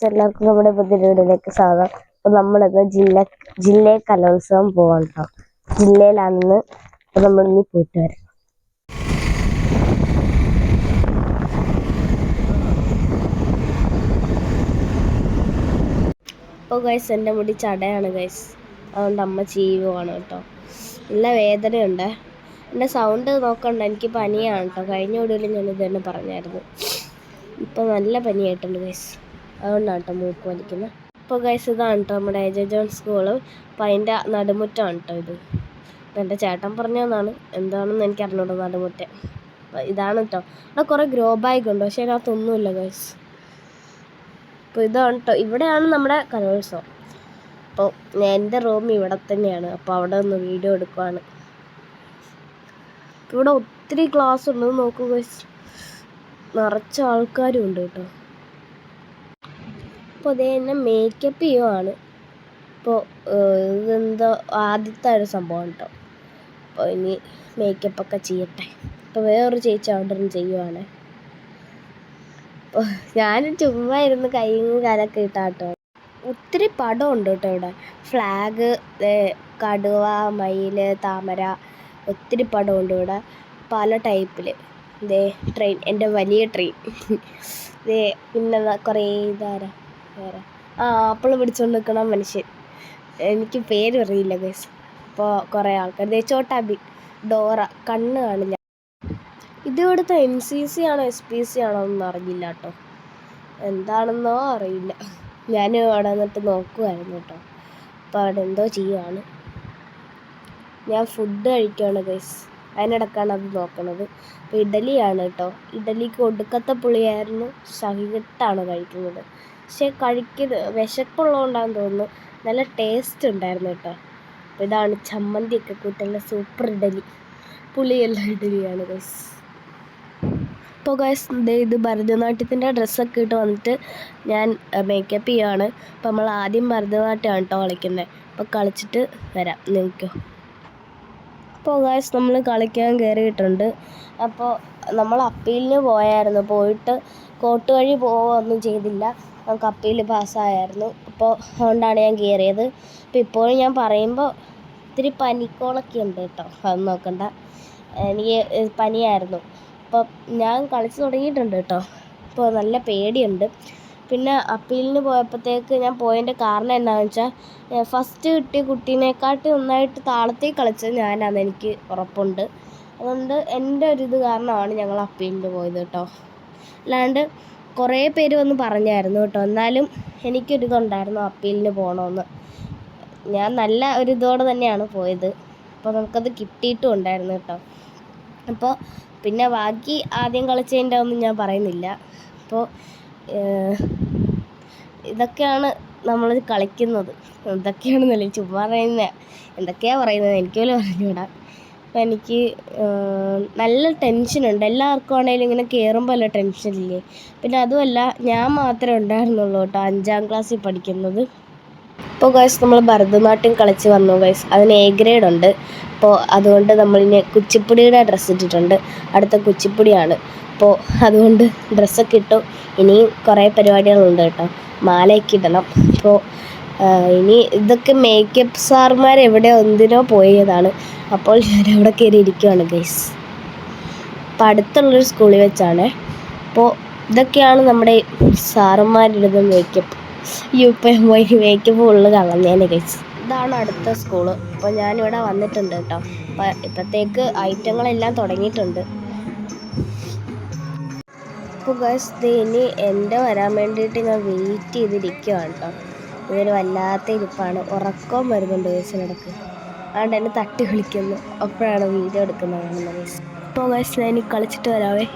Guys എല്ലാവർക്കും നമ്മുടെ പുതിയ വീഡിയോയിലേക്ക് സ്വാഗതം അപ്പൊ നമ്മളിന്ന് ജില്ല ജില്ലയെ കലോത്സവം കേട്ടോ ജില്ലയിലാണെന്ന് നമ്മൾ ഇനി പോയിട്ട് വരാം. അപ്പോൾ ഗൈസ് എന്റെ മുടി ചടയാണ് ഗൈസ് അതുകൊണ്ട് അമ്മ ചെയ്യുവാണ് കേട്ടോ നല്ല വേദനയുണ്ട്. എന്റെ സൗണ്ട് നോക്കണ്ട എനിക്ക് പനിയാണ് കേട്ടോ കഴിഞ്ഞ വീഡിയോയിൽ ഞാൻ ഇത് തന്നെ പറഞ്ഞായിരുന്നു. ഇപ്പം നല്ല പനിയായിട്ടുണ്ട് ഗൈസ് അതുകൊണ്ടാണ് കേട്ടോ മൂക്ക് വലിക്കുന്നത് ഇപ്പോൾ ഗൈസ് ഇതാണ് കേട്ടോ നമ്മുടെ എജെ ജോൺ സ്കൂൾ അപ്പം അതിന്റെ നടുമുറ്റമാണ് കേട്ടോ ഇത്. അപ്പം എന്റെ ചേട്ടൻ പറഞ്ഞതാണ് എന്താണെന്ന് എനിക്ക് അറിഞ്ഞൂടാ നടുമുറ്റം. അപ്പം ഇതാണ് കേട്ടോ അവിടെ കുറേ ഗ്രോ ബാഗ് ഉണ്ട്. പക്ഷേ അതിനകത്തൊന്നുമില്ല ഗൈസ് അപ്പോൾ ഇതാണ് കേട്ടോ ഇവിടെയാണ് നമ്മുടെ കലോത്സവം. അപ്പോൾ എന്റെ റൂം ഇവിടെ തന്നെയാണ്. അപ്പോൾ അവിടെ ഒന്ന് വീഡിയോ എടുക്കുവാണ്. ഇവിടെ ഒത്തിരി ക്ലാസ് ഉണ്ട്. ഗൈസ് നിറച്ച ആൾക്കാരും ഉണ്ട് കേട്ടോ. അപ്പോൾ അതേ തന്നെ മേക്കപ്പ് ചെയ്യുവാണ്. ഇപ്പോൾ ഇതെന്തോ ആദ്യത്തെ ഒരു സംഭവം കേട്ടോ അപ്പോൾ ഇനി മേക്കപ്പൊക്കെ ചെയ്യട്ടെ. അപ്പോൾ വേറൊരു ചേച്ചി ഇരുന്ന് ചെയ്യുവാണ്. അപ്പോൾ ഞാൻ ചുമ്മാ ഇരുന്ന് കൈയും കാലൊക്കെ ഇട്ടാട്ടോ. ഒത്തിരി പടം ഉണ്ട് കേട്ടോ ഇവിടെ ഫ്ലാഗ് കടുവ മയിൽ താമര ഒത്തിരി ഉണ്ട് ഇവിടെ. പല ടൈപ്പിൽ ഇതേ ട്രെയിൻ എന്റെ വലിയ ട്രെയിൻ ഇതേ പിന്നെ കുറേ ഇതാരാ? വേറെ. ആ ആപ്പിൾ പിടിച്ചുകൊണ്ട് നിൽക്കണ മനുഷ്യൻ. എനിക്ക് പേര് അറിയില്ല ഗൈസ് അപ്പോൾ കുറേ ആൾക്കാർ ദേ ചോട്ടാബി ഡോറ കണ്ണ് കാണില്ല. ഇത് ഇവിടുത്തെ എൻ സി സി ആണോ എസ് പി സി ആണോ എന്ന് അറിയില്ല കേട്ടോ. എന്താണെന്നോ അറിയില്ല. ഞാൻ അവിടെ നിന്നിട്ട് നോക്കുമായിരുന്നു കേട്ടോ. അപ്പോൾ അവിടെ എന്തോ ചെയ്യുവാണ്. ഞാൻ ഫുഡ് കഴിക്കുകയാണ് ഗൈസ് അതിനിടക്കാണ് അത് നോക്കണത്. ഇഡലിയാണ് കേട്ടോ. ഇഡലിക്ക് ഒടുക്കത്തെ പുളിയായിരുന്നു. സഹികെട്ടാണ് കഴിക്കുന്നത്. പക്ഷേ കഴിക്കുന്നത് വിശപ്പുള്ളതുകൊണ്ടാണെന്ന് തോന്നുന്നു. നല്ല ടേസ്റ്റ് ഉണ്ടായിരുന്നു കേട്ടോ. അപ്പോൾ ഇതാണ് ചമ്മന്തിയൊക്കെ കൂട്ടുള്ള സൂപ്പർ ഇഡലി. പുളിയുള്ള ഇഡലിയാണ് ഗൈസ് അപ്പോൾ ഗൈസ് ഇത് ഭരതനാട്യത്തിന്റെ ഡ്രസ്സൊക്കെ ഇട്ട് വന്നിട്ട് ഞാൻ മേക്കപ്പ് ചെയ്യുകയാണ് അപ്പോൾ നമ്മൾ ആദ്യം ഭരതനാട്യമാണ് കേട്ടോ കളിക്കുന്നത് അപ്പോൾ കളിച്ചിട്ട് വരാം നിങ്ങൾക്ക്. അപ്പോൾ ഗൈസ് നമ്മൾ കളിക്കാൻ കയറിയിട്ടുണ്ട് അപ്പോൾ നമ്മൾ അപ്പീലിന് പോയായിരുന്നു. പോയിട്ട് കോട്ട് വഴി പോവുകയൊന്നും ചെയ്തില്ല. നമുക്ക് അപ്പീൽ പാസ്സായായിരുന്നു. അപ്പോൾ അതുകൊണ്ടാണ് ഞാൻ കയറിയത്. അപ്പോൾ ഇപ്പോഴും ഞാൻ പറയുമ്പോൾ ഇത്തിരി പനിക്കോളൊക്കെ ഉണ്ട് കേട്ടോ. അത് നോക്കണ്ട. എനിക്ക് പനിയായിരുന്നു. അപ്പോൾ ഞാൻ കളിച്ച് തുടങ്ങിയിട്ടുണ്ട് കേട്ടോ. അപ്പോൾ നല്ല പേടിയുണ്ട്. പിന്നെ അപ്പീലിന് പോയപ്പോഴത്തേക്ക് ഞാൻ പോയതിന്റെ കാരണം എന്താണെന്ന് വെച്ചാൽ ഫസ്റ്റ് കിട്ടിയ കുട്ടീനെക്കാട്ടി നന്നായിട്ട് താളത്തിൽ കളിച്ചത് ഞാനാണെന്ന് എനിക്ക് ഉറപ്പുണ്ട്. അതുകൊണ്ട് എന്റെ ഒരു ഇത് കാരണമാണ് ഞങ്ങൾ അപ്പീലിന് പോയത് കേട്ടോ. അല്ലാണ്ട് കുറേ പേര് വന്ന് പറഞ്ഞായിരുന്നു കേട്ടോ. എന്നാലും എനിക്കൊരിതുണ്ടായിരുന്നു അപ്പീലിന് പോകണമെന്ന് ഞാൻ നല്ല ഒരു തന്നെയാണ് പോയത്. അപ്പോൾ നമുക്കത് കിട്ടിയിട്ടും ഉണ്ടായിരുന്നു കേട്ടോ. അപ്പോൾ പിന്നെ ബാക്കി ആദ്യം കളിച്ചതിന്റെ ഒന്നും ഞാൻ പറയുന്നില്ല. അപ്പോൾ ഇതൊക്കെയാണ് നമ്മൾ കളിക്കുന്നത്. എന്തൊക്കെയാണെന്നല്ലേ ചുമ്മാ പറയുന്നത് എന്തൊക്കെയാണ് പറയുന്നത് എനിക്ക് പോലും അറിഞ്ഞൂടാ എനിക്ക് നല്ല ടെൻഷനുണ്ട് എല്ലാവർക്കും ആണെങ്കിലും ഇങ്ങനെ കയറുമ്പോൾ അല്ല ടെൻഷനില്ലേ പിന്നെ അതുമല്ല ഞാൻ മാത്രമേ ഉണ്ടായിരുന്നുള്ളൂ കേട്ടോ അഞ്ചാം ക്ലാസ്സിൽ പഠിക്കുന്നത്. ഇപ്പോൾ ഗൈസ് നമ്മൾ ഭരതനാട്യം കളിച്ച് വന്നു ഗൈസ് അതിന് എ ഗ്രേഡ് ഉണ്ട്. അപ്പോൾ അതുകൊണ്ട് നമ്മളിനെ കുച്ചിപ്പുടിയുടെ ഡ്രസ്സ് ഇട്ടിട്ടുണ്ട്. അടുത്ത കുച്ചിപ്പുടിയാണ്. അപ്പോൾ അതുകൊണ്ട് ഡ്രസ്സൊക്കെ ഇട്ടു. ഇനിയും കുറേ പരിപാടികളുണ്ട് കേട്ടോ. മാലയൊക്കെ ഇടണം. അപ്പോൾ ഇനി ഇതൊക്കെ മേക്കപ്പ് സാർമാർ എവിടെ ഒന്നിനോ പോയതാണ്. അപ്പോൾ ഞാൻ അവിടെ കയറി ഇരിക്കുകയാണ് ഗൈസ് അപ്പോൾ അടുത്തുള്ളൊരു സ്കൂളിൽ വെച്ചാണ്. അപ്പോൾ ഇതൊക്കെയാണ് നമ്മുടെ സാറന്മാരിടുന്ന മേക്കപ്പ് യു പി പോയി മേക്കപ്പ് ഫുള്ള് കളഞ്ഞേനെ ഗൈസ് ഇതാണ് അടുത്ത സ്കൂൾ അപ്പോൾ ഞാനിവിടെ വന്നിട്ടുണ്ട് കേട്ടോ. അപ്പോൾ ഇപ്പോഴത്തേക്ക് ഐറ്റങ്ങളെല്ലാം തുടങ്ങിയിട്ടുണ്ട്. അപ്പോൾ ഗൈസ് ഇനി എന്റെ വരാൻ വേണ്ടിയിട്ട് ഞാൻ വെയിറ്റ് ചെയ്തിരിക്കുകയാണ് കേട്ടോ. ഇതൊരു വല്ലാത്ത ഇരിപ്പാണ്. ഉറക്കം വരുന്നുണ്ട് വയസ്സിനിടക്ക് അതുകൊണ്ട് എന്നെ തട്ടി വിളിക്കുന്നു. അപ്പോഴാണ് വീഡിയോ എടുക്കുന്നത് കാണുന്നത്. ഗൈസ് എനിക്ക് കളിച്ചിട്ട് വരാവേ.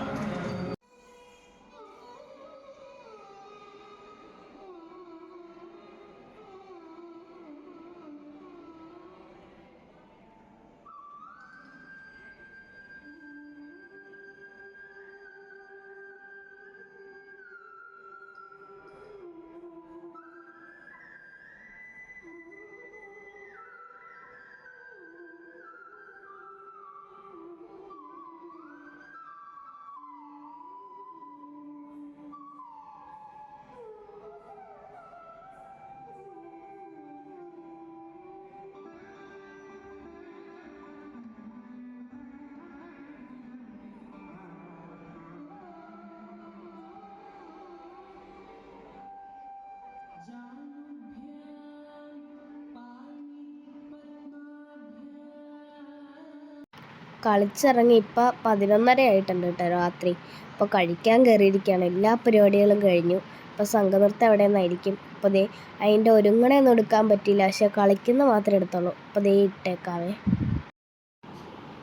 കളിച്ചിറങ്ങി ഇപ്പൊ പതിനൊന്നര ആയിട്ടുണ്ട് കേട്ടോ രാത്രി. ഇപ്പൊ കഴിക്കാൻ കയറിയിരിക്കുകയാണ് എല്ലാ പരിപാടികളും കഴിഞ്ഞു. ഇപ്പോൾ സംഘനൃത്തം എവിടെ നിന്നായിരിക്കും അപ്പോൾ ദേ അതിന്റെ ഒരുങ്ങണയൊന്നും എടുക്കാൻ പറ്റിയില്ല. പക്ഷെ കളിക്കുന്ന മാത്രമേ എടുത്തുള്ളൂ. അപ്പോൾ ദേ ഇട്ടേക്കാവേ.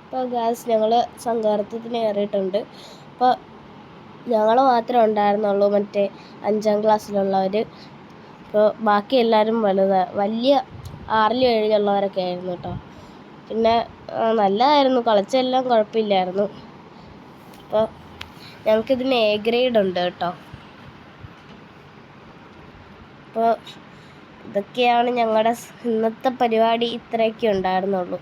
ഇപ്പൊ ഗ്യാസ് ഞങ്ങൾ സംഘനൃത്തത്തിന് കയറിയിട്ടുണ്ട്. അപ്പോൾ ഞങ്ങൾ മാത്രമേ ഉണ്ടായിരുന്നുള്ളൂ മറ്റേ അഞ്ചാം ക്ലാസ്സിലുള്ളവർ അപ്പോൾ ബാക്കി എല്ലാവരും വലുതാണ് വലിയ ആറിലും ഏഴിലുള്ളവരൊക്കെ ആയിരുന്നു കേട്ടോ. പിന്നെ നല്ലതായിരുന്നു. കളിച്ചെല്ലാം കുഴപ്പമില്ലായിരുന്നു. അപ്പോൾ ഞങ്ങൾക്കിതിന് എ ഗ്രേഡ് ഉണ്ട് കേട്ടോ. അപ്പോൾ ഇതൊക്കെയാണ് ഞങ്ങളുടെ ഇന്നത്തെ പരിപാടി ഇത്രയൊക്കെ ഉണ്ടായിരുന്നുള്ളൂ.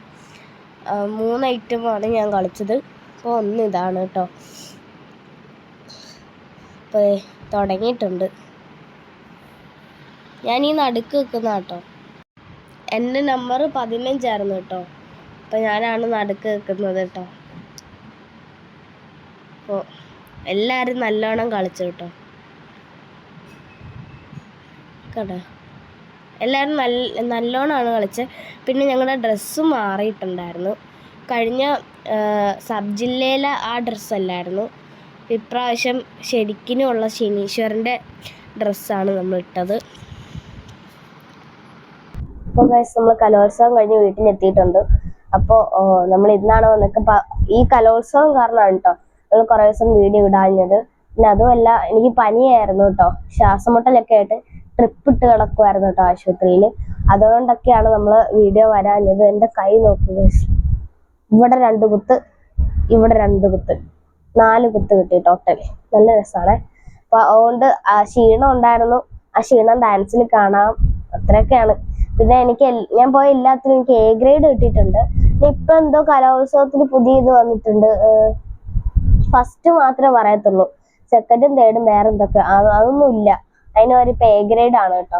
മൂന്ന് ഐറ്റമാണ് ഞാൻ കളിച്ചത്. അപ്പോൾ ഒന്ന് ഇതാണ് കേട്ടോ. അപ്പോൾ തുടങ്ങിയിട്ടുണ്ട്. ഞാൻ ഈ നടുക്ക് വെക്കുന്ന കേട്ടോ. എന്റെ നമ്പർ പതിനഞ്ചായിരുന്നു കേട്ടോ. അപ്പോൾ ഞാനാണ് നടുക്ക് നിൽക്കുന്നത് കേട്ടോ. അപ്പോൾ എല്ലാവരും നല്ലോണം കളിച്ചു കേട്ടോ. കേട്ടോ എല്ലാവരും നല്ല നല്ലോണമാണ് കളിച്ചത് പിന്നെ ഞങ്ങളുടെ ഡ്രസ്സ് മാറിയിട്ടുണ്ടായിരുന്നു. കഴിഞ്ഞ സബ് ജില്ലയിലെ ആ ഡ്രസ്സല്ലായിരുന്നു. ഇപ്രാവശ്യം ശരിക്കിനുമുള്ള ശനീശ്വരന്റെ ഡ്രസ്സാണ് നമ്മൾ ഇട്ടത് അപ്പോൾ നമ്മൾ കലോത്സവം കഴിഞ്ഞ് വീട്ടിലെത്തിയിട്ടുണ്ട്. അപ്പോൾ നമ്മൾ ഇന്നാണോ എന്നൊക്കെ ഈ കലോത്സവം കാരണമാണ് കേട്ടോ നമ്മൾ കുറേ ദിവസം വീഡിയോ ഇടാഞ്ഞത്. പിന്നെ അതുമല്ല എനിക്ക് പനിയായിരുന്നു കേട്ടോ ശ്വാസമുട്ടലൊക്കെ ആയിട്ട് ട്രിപ്പ് ഇട്ട് കിടക്കുമായിരുന്നു കേട്ടോ ആശുപത്രിയിൽ അതുകൊണ്ടൊക്കെയാണ് നമ്മൾ വീഡിയോ വരാഞ്ഞത്. എന്റെ കൈ നോക്കുക. ഇവിടെ രണ്ട് കുത്ത് ഇവിടെ രണ്ട് കുത്ത്. നാല് കുത്ത് കിട്ടി ടോട്ടൽ നല്ല രസമാണ് അപ്പൊ അതുകൊണ്ട് ആ ക്ഷീണം ഉണ്ടായിരുന്നു. ആ ക്ഷീണം ഡാൻസിൽ കാണാം. അത്രയൊക്കെയാണ്. പിന്നെ എനിക്ക് ഞാൻ പോയ എല്ലാത്തിനും എനിക്ക് എ ഗ്രേഡ് കിട്ടിയിട്ടുണ്ട്. ഇപ്പൊ എന്തോ കലോത്സവത്തിന് പുതിയ ഇത് വന്നിട്ടുണ്ട്. ഫസ്റ്റ് മാത്രമേ പറയത്തുള്ളൂ. സെക്കൻഡും തേർഡും വേറെ എന്തൊക്കെ. അത് അതൊന്നും ഇല്ല. അതിന് ഒരു എ ഗ്രേഡ് ആണ് കേട്ടോ.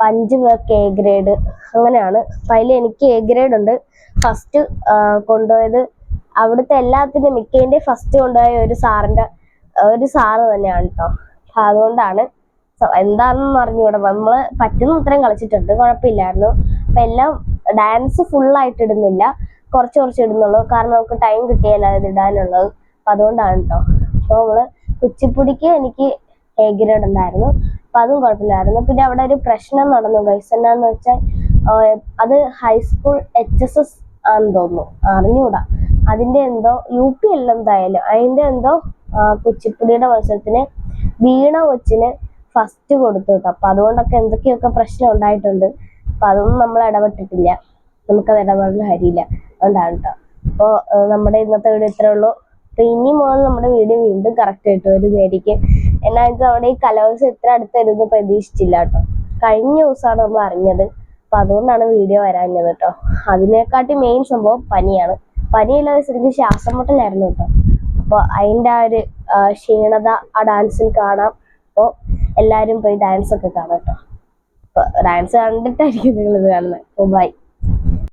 അഞ്ച് പേർക്ക് എ ഗ്രേഡ് അങ്ങനെയാണ്. അതിൽ എനിക്ക് എ ഗ്രേഡ് ഉണ്ട്. ഫസ്റ്റ് കൊണ്ടുപോയത് അവിടുത്തെ എല്ലാത്തിനും മിക്കതിന്റെ ഫസ്റ്റ് കൊണ്ടുപോയ ഒരു സാറിന്റെ ഒരു സാറ് തന്നെയാണ് കേട്ടോ. അതുകൊണ്ടാണ് എന്താണെന്ന് പറഞ്ഞുകൂടെ നമ്മൾ പറ്റുന്ന അത്രയും കളിച്ചിട്ടുണ്ട്. കുഴപ്പമില്ലായിരുന്നു. അപ്പൊ എല്ലാം ഡാൻസ് ഫുൾ ആയിട്ട് ഇടുന്നില്ല. കുറച്ച് കുറച്ച് ഇടുന്നുള്ളൂ. കാരണം നമുക്ക് ടൈം കിട്ടിയല്ല ഇത് ഇടാനുള്ളത്. അപ്പൊ അതുകൊണ്ടാണ് കേട്ടോ അപ്പൊ നമ്മൾ കുച്ചിപ്പുടിക്ക് എനിക്ക് എ ഉണ്ടായിരുന്നു അപ്പൊ അതും കുഴപ്പമില്ലായിരുന്നു. പിന്നെ അവിടെ ഒരു പ്രശ്നം നടന്നു. ഗൈസ് എന്നാന്ന് വെച്ചാൽ അത് ഹൈസ്കൂൾ എച്ച് എസ് എസ് ആണെന്ന് തോന്നുന്നു. അറിഞ്ഞൂടാ അതിന്റെ എന്തോ യു പി അല്ല എന്തായാലും. അതിന്റെ എന്തോ കുച്ചിപ്പുടിയുടെ മത്സരത്തിന് വീണ കൊച്ചിന് ഫസ്റ്റ് കൊടുത്തു കേട്ടോ അപ്പൊ അതുകൊണ്ടൊക്കെ എന്തൊക്കെയൊക്കെ പ്രശ്നം ഉണ്ടായിട്ടുണ്ട്. അപ്പൊ അതൊന്നും നമ്മൾ ഇടപെട്ടിട്ടില്ല. നമുക്കത് ഇടപെടൽ ഹരിയില്ല. അതുകൊണ്ടാണ് കേട്ടോ അപ്പോൾ നമ്മുടെ ഇന്നത്തെ വീഡിയോ ഇത്രേ ഉള്ളൂ. അപ്പൊ ഇനി മുതൽ നമ്മുടെ വീഡിയോ വീണ്ടും കറക്റ്റ് ആയിട്ട് വരുന്നതായിരിക്കും എന്നാ വെച്ചാൽ അവിടെ ഈ കലോത്സവം ഇത്ര അടുത്തായിരുന്നു പ്രതീക്ഷിച്ചില്ല കേട്ടോ കഴിഞ്ഞ ദിവസമാണ് നമ്മൾ അറിഞ്ഞത്. അപ്പൊ അതുകൊണ്ടാണ് വീഡിയോ വരാഞ്ഞത് കേട്ടോ അതിനെക്കാട്ടി മെയിൻ സംഭവം പനിയാണ്. പനിയില്ലാതെ ശരിക്കും ശ്വാസം മുട്ടലായിരുന്നു കേട്ടോ അപ്പോൾ അതിന്റെ ആ ഒരു ക്ഷീണത ആ ഡാൻസിൽ കാണാം. അപ്പോൾ എല്ലാരും പോയി ഡാൻസ് ഒക്കെ കാണാം കേട്ടോ അപ്പോൾ ഡാൻസ് കണ്ടിട്ടായിരിക്കും നിങ്ങൾ ഇത് കാണുന്നത്. അപ്പോൾ ബൈ